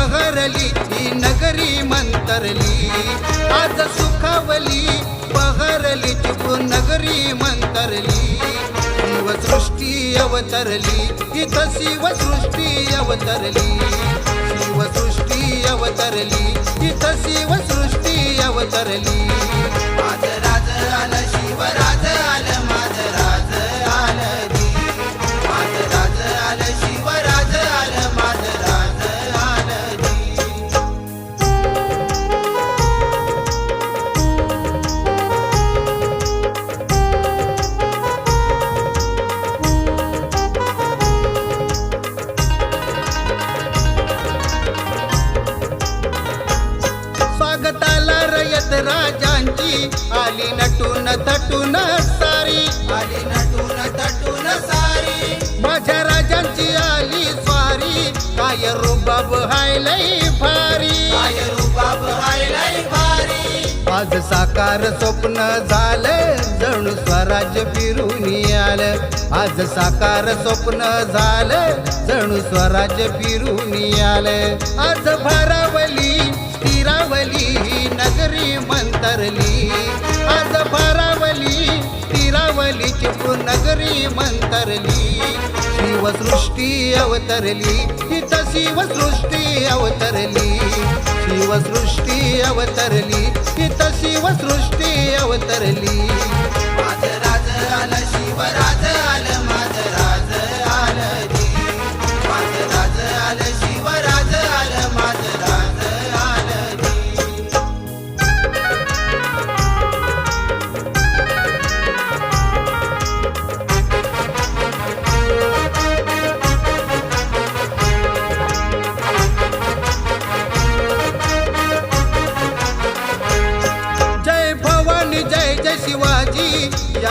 सुखावली ती नगरी मंतरली. आज सुखावली बहरली चिपळूण नगरी मंतरली. शिवसृष्टी अवतरली इथं शिवसृष्टी अवतरली. शिवसृष्टी अवतरली इथं शिवसृष्टी अवतरली. स्वागताला रयत राजांची. आली नटून थटून सारी. आली नटून थटून सारी. माझ्या राजांची आली स्वारी. काय रुबाब हायलय भारी. काय रुबाब हायलय भारी. आज साकार स्वप्न झालं जणू स्वराज्य फिरून आलं. आज साकार स्वप्न झालं जणू स्वराज्य फिरून आलं. आज भारावली स्थिरावली नगरी मंतरली. आज भारावली तिरावली चिपळूण नगरी मंतरली. शिवसृष्टी अवतरली इथं शिवसृष्टी अवतरली. शिवसृष्टी अवतरली इथं शिवसृष्टी अवतरली. माझ शिवराज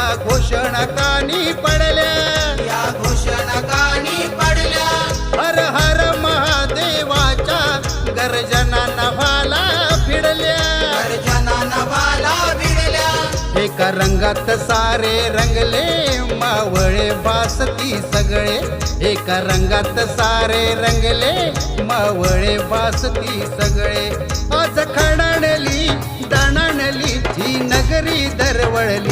या घोषणा कानी पडल्या. या घोषणा कानी पडल्या. हर हर महादेवाच्या गर्जना नभाला भिडल्या गर्जना नभाला भिडल्या एका रंगात सारे रंगले मावळे बासती सगळे. एका रंगात सारे रंगले मावळे बासती सगळे. आज खणाणली दणाणली ही नगरी दरवळली.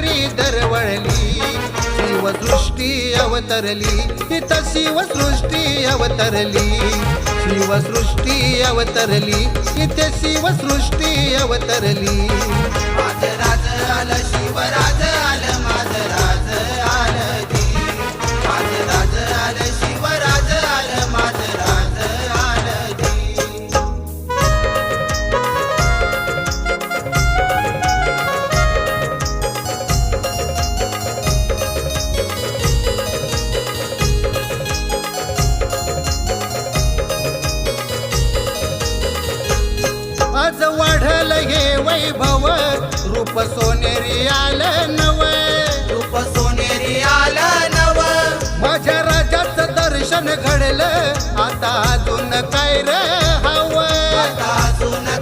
तरी दरवळली शिवसृष्टी अवतरली इथं शिवसृष्टी अवतरली शिवसृष्टी अवतरली इथे शिवसृष्टी अवतरली. माझ राज आला शिवराज. घडलं? आता अजून काय र हवं?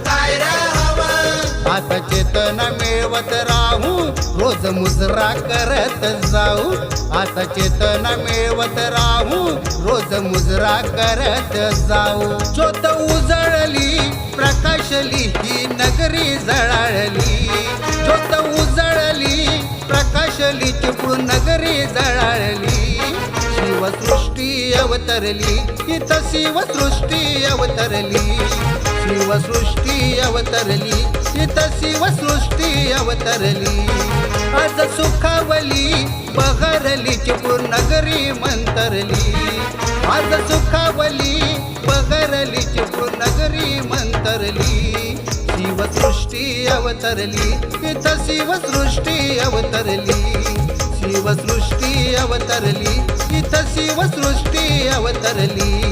काय र हवं? आता चेतना मिळवत राहू रोज मुजरा करत जाऊ. आता चेतना मिळवत राहू रोज मुजरा करत जाऊ. ज्योत उजळली प्रकाशली ही नगरी जळाळली. ज्योत उजळली प्रकाशली चिपळूण नगरी शिवसृष्टी अवतरली इथं शिवसृष्टी अवतरली. शिवसृष्टी अवतरली इथं शिवसृष्टी अवतरली. आज सुखावली बहरली चिपळूण नगरी मंतरली. आज सुखावली बहरली चिपळूण नगरी मंतरली. शिवसृष्टी अवतरली इथं शिवसृष्टी अवतरली. शिवसृष्टी अवतरली. इथं शिवसृष्टी अवतरली.